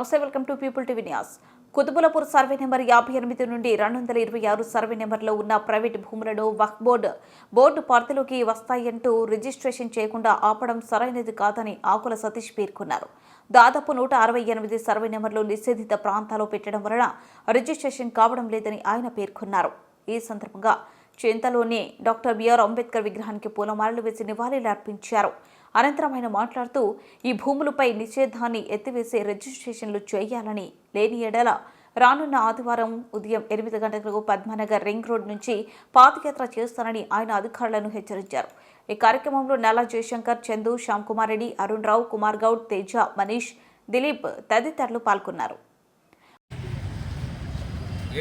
నమస్తే welcome to people TV news. Qutbullapur survey number యాభై ఎనిమిది నుండి రెండు వందల ఇరవై ఆరు సర్వే నెంబర్లో ఉన్న ప్రైవేట్ భూములను వక్ఫ్ బోర్డు బోర్డు పరిధిలోకి వస్తాయంటూ రిజిస్ట్రేషన్ చేయకుండా ఆపడం సరైనది కాదని ఆకుల సతీష్ పేర్కొన్నారు. దాదాపు నూట అరవై ఎనిమిది సర్వే నెంబర్లు నిషేధిత ప్రాంతాల్లో పెట్టడం వలన రిజిస్ట్రేషన్ కావడం లేదని ఆయన పేర్కొన్నారు. ఈ సందర్భంగా చింతలోని డాక్టర్ బిఆర్ అంబేద్కర్ విగ్రహానికి పూలమాలలు వేసి నివాళులర్పించారు. అనంతరం ఆయన మాట్లాడుతూ ఈ భూములపై నిషేధాన్ని ఎత్తివేసే రిజిస్ట్రేషన్లు చేయాలని లేని ఎడల రానున్న ఆదివారం ఉదయం ఎనిమిది గంటలకు పద్మనగర్ రింగ్ రోడ్ నుంచి పాదయాత్ర చేస్తానని ఆయన అధికారులను హెచ్చరించారు. ఈ కార్యక్రమంలో నల్లా జయశంకర్ చందు శ్యామ్కుమార్ రెడ్డి అరుణ్ రావు కుమార్ గౌడ్ తేజ మనీష్ దిలీప్ తదితరులు పాల్గొన్నారు.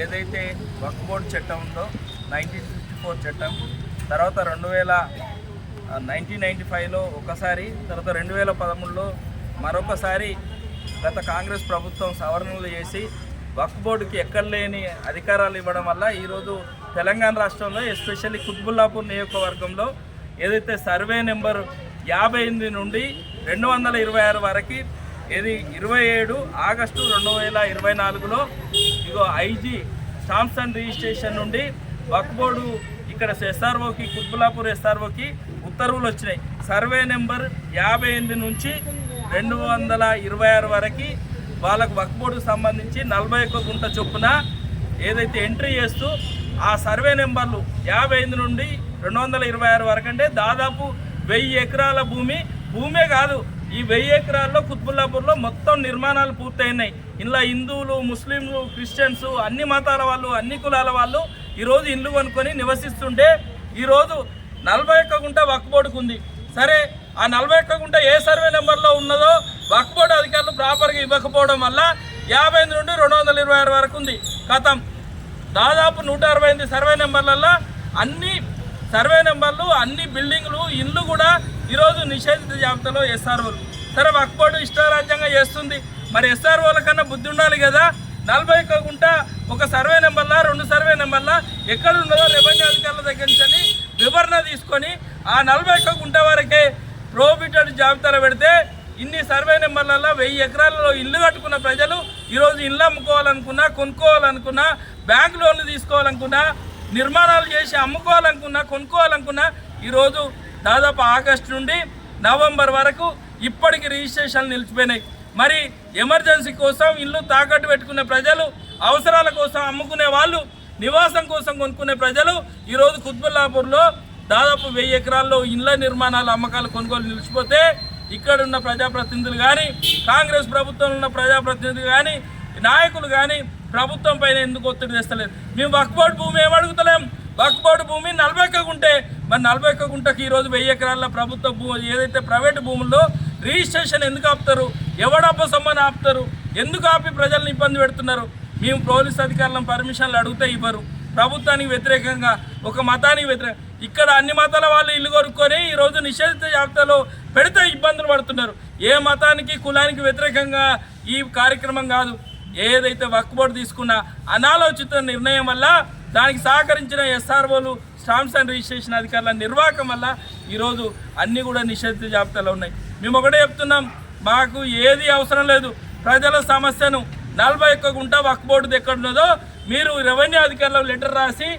ఏదైతే వక్ఫ్ బోర్డ్ చట్టం ఉందో నైన్టీన్ ఫిఫ్టీ ఫోర్ చట్టం తర్వాత రెండు వేల నైన్టీన్ నైంటీ ఫైవ్లో ఒకసారి తర్వాత రెండు వేల పదమూడులో మరొకసారి గత కాంగ్రెస్ ప్రభుత్వం సవరణలు చేసి వక్ఫ్ బోర్డుకి ఎక్కడ లేని అధికారాలు ఇవ్వడం వల్ల ఈరోజు తెలంగాణ రాష్ట్రంలో ఎస్పెషల్లీ కుత్బుల్లాపూర్ నియోజకవర్గంలో ఏదైతే సర్వే నెంబర్ యాభై ఎనిమిది నుండి రెండు వందల ఇరవై ఆరు వరకు ఇది ఇరవై ఏడు ఆగస్టు రెండు వేల ఇరవై నాలుగులో ఇగో ఐజీ సామ్సంగ్ రిజిస్ట్రేషన్ నుండి వక్ఫ్ బోర్డు ఇక్కడ ఎస్ఆర్ఓకి కుత్బుల్లాపూర్ ఎస్ఆర్ఓకి ఉత్తర్వులు వచ్చినాయి. సర్వే నెంబర్ యాభై ఎనిమిది నుంచి రెండు వందల ఇరవై ఆరు వరకు వాళ్ళకు వక్బోర్డుకు సంబంధించి నలభై ఒక్క గుంట చొప్పున ఏదైతే ఎంట్రీ చేస్తూ ఆ సర్వే నెంబర్లు యాభై ఎనిమిది నుండి రెండు వందల ఇరవై ఆరు వరకు అంటే దాదాపు వెయ్యి ఎకరాల భూమి. భూమే కాదు ఈ వెయ్యి ఎకరాల్లో కుత్బుల్లాపూర్లో మొత్తం నిర్మాణాలు పూర్తయినాయి. ఇందులో హిందువులు ముస్లింలు క్రిస్టియన్స్ అన్ని మతాల వాళ్ళు అన్ని కులాల వాళ్ళు ఈరోజు ఇల్లు కొనుక్కొని నివసిస్తుంటే ఈరోజు నలభై ఒక్క గుంట వక్ఫ్ ఉంది సరే ఆ నలభై ఒక్క గుంట ఏ సర్వే నెంబర్లో ఉన్నదో వక్ఫ్ అధికారులు ప్రాపర్గా ఇవ్వకపోవడం వల్ల యాభై ఎనిమిది నుండి రెండు వందల ఇరవై ఆరు వరకు ఉంది కథం దాదాపు నూట అరవై ఎనిమిది సర్వే నెంబర్లలో అన్ని సర్వే నెంబర్లు అన్ని బిల్డింగ్లు ఇల్లు కూడా ఈరోజు నిషేధిత జాబితాలో ఎస్ఆర్ఓలు. సరే వక్ఫ్ ఇష్టారాజ్యంగా చేస్తుంది. మరి ఎస్ఆర్ఓల కన్నా బుద్ధి ఉండాలి కదా. నలభై ఒక్క గుంట ఒక సర్వే నెంబర్లా రెండు సర్వే నెంబర్లా ఎక్కడ ఉన్నదో రెవెన్యూ అధికారుల దగ్గర నుంచి వివరణ తీసుకొని ఆ నలభై ఒక్క గుంట వరకే ప్రోబిటెడ్ జాబితాలో పెడితే ఇన్ని సర్వే నెంబర్లలో వెయ్యి ఎకరాలలో ఇల్లు కట్టుకున్న ప్రజలు ఈరోజు ఇల్లు అమ్ముకోవాలనుకున్నా కొనుక్కోవాలనుకున్నా బ్యాంక్ లోన్లు తీసుకోవాలనుకున్నా నిర్మాణాలు చేసి అమ్ముకోవాలనుకున్నా కొనుక్కోవాలనుకున్నా ఈరోజు దాదాపు ఆగస్టు నుండి నవంబర్ వరకు ఇప్పటికి రిజిస్ట్రేషన్లు నిలిచిపోయినాయి. మరి ఎమర్జెన్సీ కోసం ఇల్లు తాకట్టు పెట్టుకున్న ప్రజలు అవసరాల కోసం అమ్ముకునే వాళ్ళు నివాసం కోసం కొనుక్కునే ప్రజలు ఈరోజు కుత్బుల్లాపూర్లో దాదాపు వెయ్యి ఎకరాల్లో ఇళ్ళ నిర్మాణాలు అమ్మకాలు కొనుగోలు నిలిచిపోతే ఇక్కడ ఉన్న ప్రజాప్రతినిధులు కానీ కాంగ్రెస్ ప్రభుత్వంలో ఉన్న ప్రజాప్రతినిధులు కానీ నాయకులు కానీ ప్రభుత్వం పైన ఎందుకు ఒత్తిడి తెస్తలేదు మేము వక్బోర్డు భూమి ఏమడుగుతలేం అడుగుతలేం? వక్బోర్డు భూమి నలభై ఒక్క గుంటే మరి నలభై ఒక్క గుంటకి ఈరోజు వెయ్యి ఎకరాల ప్రభుత్వ భూ ఏదైతే ప్రైవేటు భూముల్లో రిజిస్ట్రేషన్ ఎందుకు ఆపుతారు? ఎవడబ్బ సొమ్మని ఆపుతారు? ఎందుకు ఆపి ప్రజల్ని ఇబ్బంది పెడుతున్నారు? మేము పోలీస్ అధికారులను పర్మిషన్లు అడిగితే ఇవ్వరు. ప్రభుత్వానికి వ్యతిరేకంగా ఒక మతానికి వ్యతిరేక ఇక్కడ అన్ని మతాల వాళ్ళు ఇల్లు కొనుక్కొని ఈరోజు నిషేధిత జాబితాలో పెడితే ఇబ్బందులు పడుతున్నారు. ఏ మతానికి కులానికి వ్యతిరేకంగా ఈ కార్యక్రమం కాదు. ఏదైతే వక్ఫ్ బోర్డు తీసుకున్న అనాలోచిత నిర్ణయం వల్ల దానికి సహకరించిన ఎస్ఆర్ఓలు స్టాంప్స్ అండ్ రిజిస్ట్రేషన్ అధికారుల నిర్వాహకం వల్ల ఈరోజు అన్నీ కూడా నిషేధిత జాబితాలో ఉన్నాయి. మేము ఒకటే చెప్తున్నాం మాకు ఏది అవసరం లేదు. ప్రజల సమస్యను నలభై ఒక్క గుంట వక్ బోర్డు ఎక్కడున్నదో మీరు రెవెన్యూ అధికారులకు లెటర్ రాసి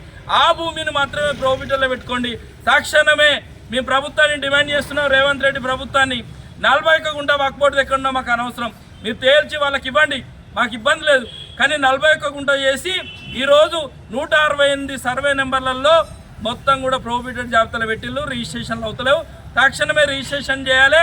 ఆ భూమిని మాత్రమే ప్రోబిటర్లో పెట్టుకోండి. తక్షణమే మీ ప్రభుత్వాన్ని డిమాండ్ చేస్తున్నాం రేవంత్ రెడ్డి ప్రభుత్వాన్ని. నలభై ఒక్క గుంట వక్ బోర్డు ఎక్కడున్నా మాకు అనవసరం. మీరు తేల్చి వాళ్ళకి ఇవ్వండి. మాకు ఇబ్బంది లేదు. కానీ నలభై ఒక్క గుంట చేసి ఈరోజు నూట అరవై ఎనిమిది సర్వే నెంబర్లలో మొత్తం కూడా ప్రోబిటెడ్ జాబితాలు పెట్టిళ్ళు రిజిస్ట్రేషన్లు అవుతలేవు. తక్షణమే రిజిస్ట్రేషన్ చేయాలి.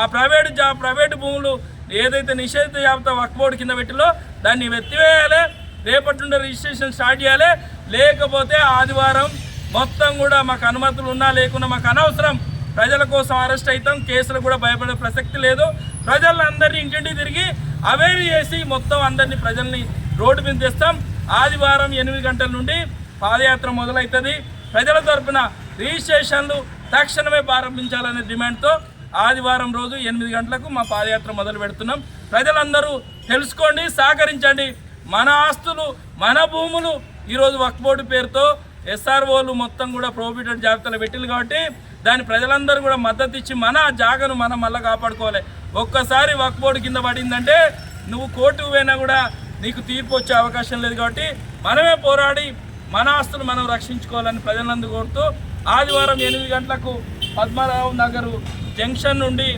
ఆ ప్రైవేట్ జా ప్రైవేట్ భూములు ఏదైతే నిషేధిత జాబితా వక్ఫ్ బోర్డు కింద పెట్టిలో దాన్ని వెత్తివేయాలి రేపటి నుండి రిజిస్ట్రేషన్ స్టార్ట్ చేయాలి. లేకపోతే ఆదివారం మొత్తం కూడా మాకు అనుమతులు ఉన్నా లేకున్నా మాకు అనవసరం. ప్రజల కోసం అరెస్ట్ అవుతాం కేసులు కూడా భయపడే ప్రసక్తి లేదు. ప్రజలందరినీ ఇంటింటి తిరిగి అవేర్ చేసి మొత్తం అందరినీ ప్రజల్ని రోడ్డు మీద తెస్తాం. ఆదివారం ఎనిమిది గంటల నుండి పాదయాత్ర మొదలవుతుంది. ప్రజల తరపున రిజిస్ట్రేషన్లు తక్షణమే ప్రారంభించాలనే డిమాండ్తో ఆదివారం రోజు ఎనిమిది గంటలకు మా పాదయాత్ర మొదలు పెడుతున్నాం. ప్రజలందరూ తెలుసుకోండి సహకరించండి. మన ఆస్తులు మన భూములు ఈరోజు వక్ఫ్ బోర్డు పేరుతో ఎస్ఆర్ఓలు మొత్తం కూడా ప్రోబిటెడ్ జాబితాలో పెట్టింది కాబట్టి దాని ప్రజలందరూ కూడా మద్దతు ఇచ్చి మన జాగను మనం మళ్ళీ కాపాడుకోవాలి. ఒక్కసారి వక్ఫ్ బోర్డు కింద పడిందంటే నువ్వు కోర్టుకు పోయినా కూడా నీకు తీర్పు వచ్చే అవకాశం లేదు కాబట్టి మనమే పోరాడి మన ఆస్తులు మనం రక్షించుకోవాలని ప్రజలందరూ కోరుతూ ఆదివారం ఎనిమిది గంటలకు పద్మనాభం నగరు జంక్షన్ నుండి